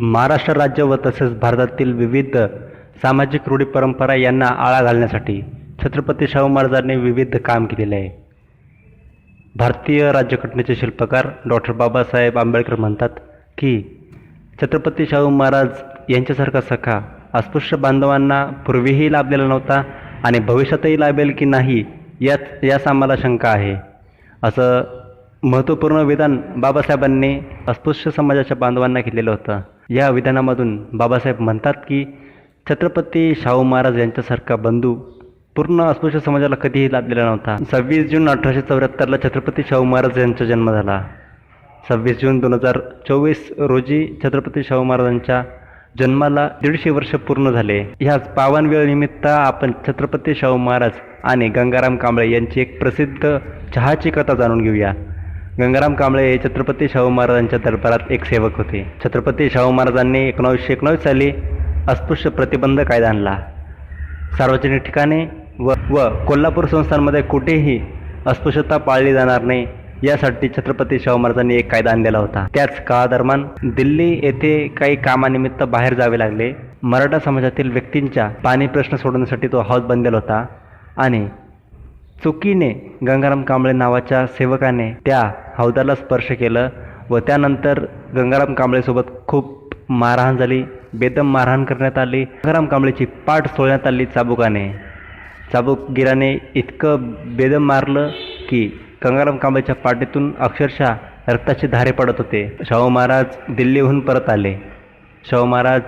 महाराष्ट्र राज्य व तसेच भारतातील विविध सामाजिक रूढी परंपरा यांना आळा घालण्यासाठी छत्रपती शाहू महाराजांनी विविध काम केलेले आहे. भारतीय राज्यघटनेचे शिल्पकार डॉक्टर बाबासाहेब आंबेडकर म्हणतात की छत्रपती शाहू महाराज यांच्यासारखा सखा अस्पृश्य बांधवांना पूर्वीही लाभलेला नव्हता आणि भविष्यातही लाभेल की नाही याच यास आम्हाला शंका आहे. असं महत्त्वपूर्ण विधान बाबासाहेबांनी अस्पृश्य समाजाच्या बांधवांना केलेलं होतं. या विधानामधून बाबासाहेब म्हणतात की छत्रपती शाहू महाराज यांच्यासारखा बंधू पूर्ण अस्पृश्य समाजाला कधीही लाभलेला नव्हता. सव्वीस जून अठराशे चौऱ्याहत्तरला छत्रपती शाहू महाराज यांचा जन्म झाला. सव्वीस जून दोन हजार चोवीस रोजी छत्रपती शाहू महाराजांच्या जन्माला दीडशे वर्ष पूर्ण झाले. ह्याच पावनवेळनिमित्त आपण छत्रपती शाहू महाराज आणि गंगाराम कांबळे यांची एक प्रसिद्ध चहाची कथा जाणून घेऊया. गंगाराम कांबळे हे छत्रपती शाहू महाराजांच्या दरबारात एक सेवक होते. छत्रपती शाहू महाराजांनी एकोणावीसशे एकोणावीस साली अस्पृश्य प्रतिबंध कायदा आणला. सार्वजनिक ठिकाणी व व कोल्हापूर संस्थांमध्ये कुठेही अस्पृश्यता पाळली जाणार नाही यासाठी छत्रपती शाहू महाराजांनी एक कायदा आणलेला होता. त्याच काळादरम्यान दिल्ली येथे काही कामानिमित्त बाहेर जावे लागले. मराठा समाजातील व्यक्तींच्या पाणी प्रश्न सोडवण्यासाठी तो हौद बनलेला होता आणि चुकीने गंगाराम कांबळे नावाच्या सेवकाने त्या हौदाला स्पर्श केलं व त्यानंतर गंगाराम कांबळेसोबत खूप मारहाण झाली बेदम मारहाण करण्यात आली गंगाराम कांबळेची पाठ सोडण्यात आली चाबुकाने. चाबुकगिराने इतकं बेदम मारलं की गंगाराम कांबळेच्या पाठीतून अक्षरशः रक्ताचे धारे पडत होते. शाहू महाराज दिल्लीहून परत आले. शाहू महाराज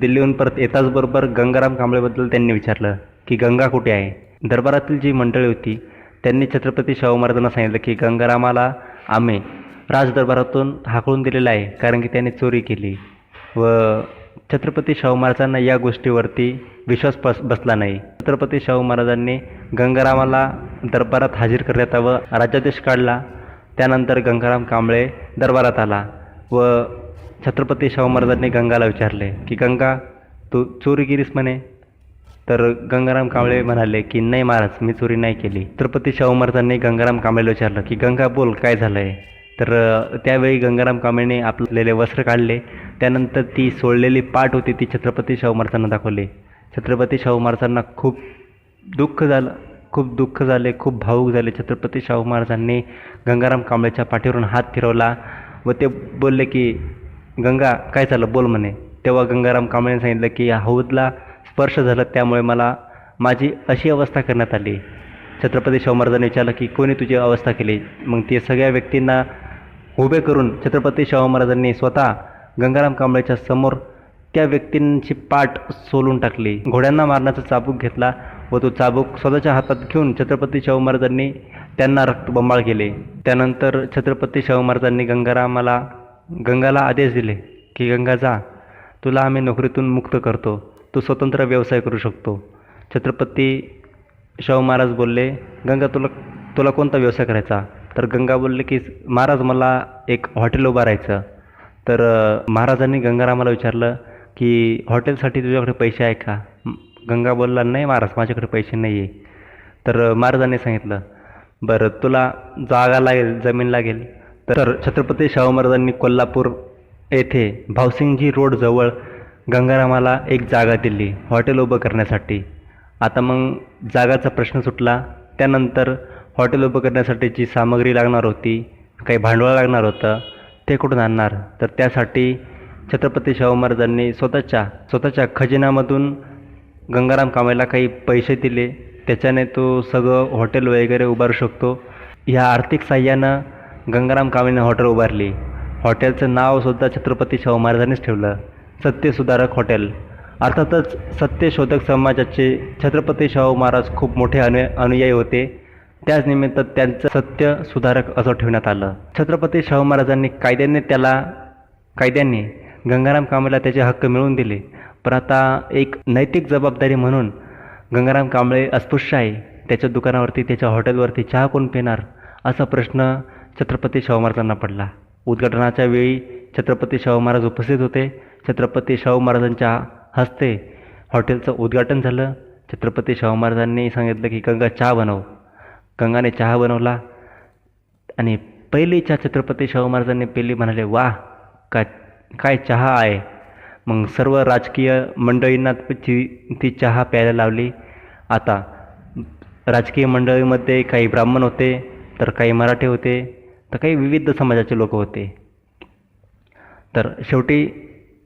दिल्लीहून परत येताच बरोबर गंगाराम कांबळेबद्दल त्यांनी विचारलं की गंगा कुठे आहे? दरबारातील जी मंडळी होती त्यांनी छत्रपती शाहू महाराजांना सांगितलं की गंगारामाला आम्ही राजदरबारातून हाकलून दिलेलं आहे कारण की त्याने चोरी केली. व छत्रपती शाहू महाराजांना या गोष्टीवरती विश्वास बस बसला नाही. छत्रपती शाहू महाराजांनी गंगारामाला दरबारात हजर करण्यात व राज्यादेश काढला. त्यानंतर गंगाराम कांबळे दरबारात आला व छत्रपती शाहू महाराजांनी गंगाला विचारले की गंगा तू चोरी केलीस म्हणे? तर गंगाराम कांबळे म्हणाले की नाही महाराज मी चोरी नाही केली. छत्रपती शाहू महाराजांनी गंगाराम कांबळेला विचारलं की गंगा बोल काय झालं आहे तर त्यावेळी गंगाराम कांबळेने आपलेले वस्त्र काढले. त्यानंतर ती सोडलेली पाठ होती ती छत्रपती शाहू महाराजांना दाखवली. छत्रपती शाहू महाराजांना खूप दुःख झालं खूप दुःख झाले खूप भावूक झाले. छत्रपती शाहू महाराजांनी गंगाराम कांबळेच्या पाठीवरून हात फिरवला व ते बोलले की गंगा काय झालं? बोल म्हणे. तेव्हा गंगाराम कांबळेने सांगितलं की या हौदला स्पर्श झालं त्यामुळे मला माझी अशी अवस्था करण्यात आली. छत्रपती शाहू महाराजांनी विचारलं की कोणी तुझी अवस्था केली? मग ते सगळ्या व्यक्तींना उभे करून छत्रपती शाहू महाराजांनी स्वतः गंगाराम कांबळेच्या समोर त्या व्यक्तींची पाठ सोलून टाकली. घोड्यांना मारण्याचा चाबूक घेतला व तो चाबूक स्वतःच्या हातात घेऊन छत्रपती शाहू महाराजांनी त्यांना रक्तबंबाळ केले. त्यानंतर छत्रपती शाहू महाराजांनी गंगारामाला गंगाला आदेश दिले की गंगा जा तुला आम्ही नोकरीतून मुक्त करतो. तू स्वतंत्र व्यवसाय करू शकतो. छत्रपती शाहू महाराज बोलले गंगा तुला तुला कोणता व्यवसाय करायचा? तर गंगा बोलले की महाराज मला एक हॉटेल उभारायचं तर महाराजांनी गंगारामाला विचारलं की हॉटेलसाठी तुझ्याकडे पैसे आहे का? गंगा बोलला नाही महाराज माझ्याकडे पैसे नाही आहे तर महाराजांनी सांगितलं बरं तुला जागा लागेल जमीन लागेल. तर छत्रपती शाहू महाराजांनी कोल्हापूर येथे भावसिंगजी रोडजवळ गंगारामाला एक जागा दिली हॉटेल उभं करण्यासाठी. आता मग जागाचा प्रश्न सुटला. त्यानंतर हॉटेल उभं करण्यासाठी जी सामग्री लागणार होती काही भांडवल लागणार होतं ते कुठून आणणार? तर त्यासाठी छत्रपती शाहू महाराजांनी स्वतःच्या स्वतःच्या खजिन्यामधून गंगाराम कामेला काही पैसे दिले. त्याच्याने तो सगळं हॉटेल वगैरे उभारू शकतो. ह्या आर्थिक साह्यानं गंगाराम कामेनं हॉटेल उभारली. हॉटेलचं नावसुद्धा छत्रपती शाहू महाराजांनीच ठेवलं. सत्यसुधारक हॉटेल. अर्थातच सत्यशोधक समाजाचे छत्रपती शाहू महाराज खूप मोठे अनु अनुयायी होते. त्याच निमित्त त्यांचं सत्य सुधारक असं ठेवण्यात आलं. छत्रपती शाहू महाराजांनी कायद्याने त्याला कायद्याने गंगाराम कांबळेला त्याचे हक्क मिळवून दिले. पण आता एक नैतिक जबाबदारी म्हणून गंगाराम कांबळे अस्पृश्य आहे. त्याच्या दुकानावरती त्याच्या हॉटेलवरती चहा कोण पिणार असा प्रश्न छत्रपती शाहू महाराजांना पडला. उद्घाटनाच्या वेळी छत्रपती शाहू महाराज उपस्थित होते. छत्रपती शाहू महाराजांच्या हस्ते हॉटेलचं उद्घाटन झालं. छत्रपती शाहू महाराजांनी सांगितलं की गंगा चहा बनव. गंगाने चहा बनवला आणि पहिली चहा छत्रपती शाहू महाराजांनी पेली म्हणाले वा काय काय चहा आहे. मग सर्व राजकीय मंडळींना ती ती चहा प्यायला लावली. आता राजकीय मंडळीमध्ये काही ब्राह्मण होते तर काही मराठी होते. तर काही विविध समाजाचे लोक होते. तर शेवटी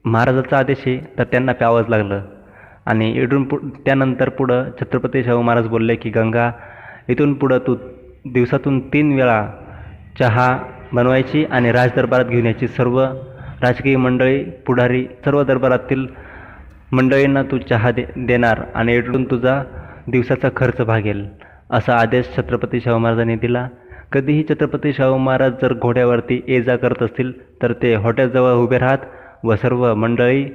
महाराजाचा आदेश आहे तर त्यांना प्यावंच लागलं. आणि इथून पु त्यानंतर पुढं छत्रपती शाहू महाराज बोलले की गंगा इथून पुढं तू दिवसातून तीन वेळा चहा बनवायची आणि राजदरबारात घेऊन यायची. सर्व राजकीय मंडळी पुढारी सर्व दरबारातील मंडळींना तू चहा दे देणार आणि इथून तुझा दिवसाचा खर्च भागेल असा आदेश छत्रपती शाहू महाराजांनी दिला. कधीही छत्रपती शाहू महाराज जर घोड्यावरती ये जा करत असतील तर ते हॉटेलजवळ उभे राहत व सर्व मंडळी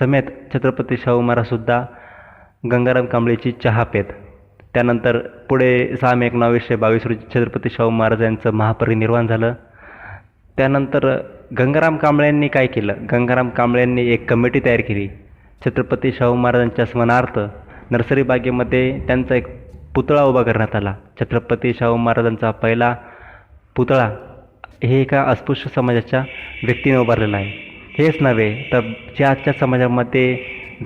समेत छत्रपती शाहू महाराजसुद्धा गंगाराम कांबळेची चहा पेत. त्यानंतर पुढे सहा मे एकोणावीसशे बावीस रोजी छत्रपती शाहू महाराज यांचं महापरिनिर्वाण झालं. त्यानंतर गंगाराम कांबळेंनी काय केलं? गंगाराम कांबळ्यांनी एक कमिटी तयार केली. छत्रपती शाहू महाराजांच्या स्मरणार्थ नर्सरी बागेमध्ये त्यांचा एक पुतळा उभा करण्यात आला. छत्रपती शाहू महाराजांचा पहिला पुतळा हे एका अस्पृश्य समाजाच्या व्यक्तीने उभारलेला आहे. हेच नव्हे तर ज्या आजच्या समाजामध्ये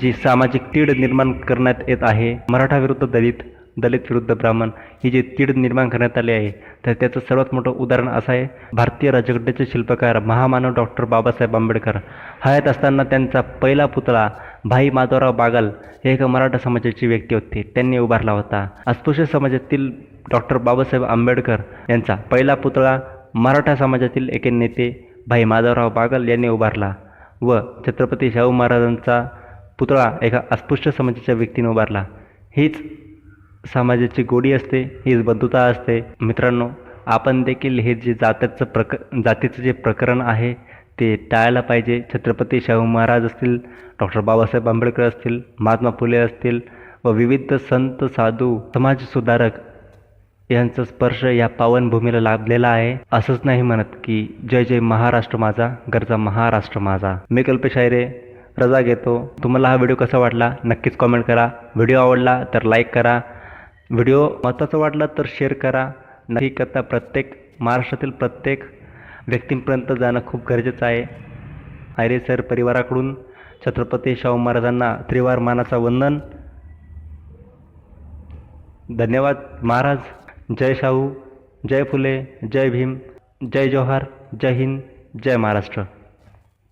जी सामाजिक तीड निर्माण करण्यात येत आहे मराठा विरुद्ध दलित दलित विरुद्ध ब्राह्मण ही जी तीड निर्माण करण्यात आली आहे तर त्याचं सर्वात मोठं उदाहरण असं आहे भारतीय राज्यघटनेचे शिल्पकार महामानव डॉक्टर बाबासाहेब आंबेडकर. हयात असताना त्यांचा पहिला पुतळा भाई माधवराव बागल हे एका मराठा समाजाची व्यक्ती होती. त्यांनी उभारला होता. अस्पृश्य समाजातील डॉक्टर बाबासाहेब आंबेडकर यांचा पहिला पुतळा मराठा समाजातील एके नेते भाई माधवराव बागल यांनी उभारला व छत्रपती शाहू महाराजांचा पुतळा एका अस्पृश्य समाजाच्या व्यक्तीने उभारला. हीच समाजाची गोडी असते हीच बंधुता असते. मित्रांनो आपण देखील हे जे जात्याचं प्रक जातीचं जे प्रकरण आहे ते टाळायला पाहिजे. छत्रपती शाहू महाराज असतील डॉक्टर बाबासाहेब आंबेडकर असतील महात्मा फुले असतील व विविध संत साधू समाजसुधारक यांचा स्पर्श या पावनभूमीला लाभलेला आहे. असंच नाही म्हणत की जय जय महाराष्ट्र माझा गरजा महाराष्ट्र माझा. मी कल्पेश आयरे रजा घेतो. तुम्हाला हा व्हिडिओ कसा वाटला नक्कीच कॉमेंट करा. व्हिडिओ आवडला तर लाईक करा. व्हिडिओ महत्त्वाचा वाटला तर शेअर करा. नाही करता प्रत्येक महाराष्ट्रातील प्रत्येक व्यक्तींपर्यंत जाणं खूप गरजेचं आहे. आयरे सर परिवाराकडून छत्रपती शाहू महाराजांना त्रिवार मानाचा वंदन. धन्यवाद महाराज. जय शाहू जय फुले जय भीम जय जोहार जय हिंद जय महाराष्ट्र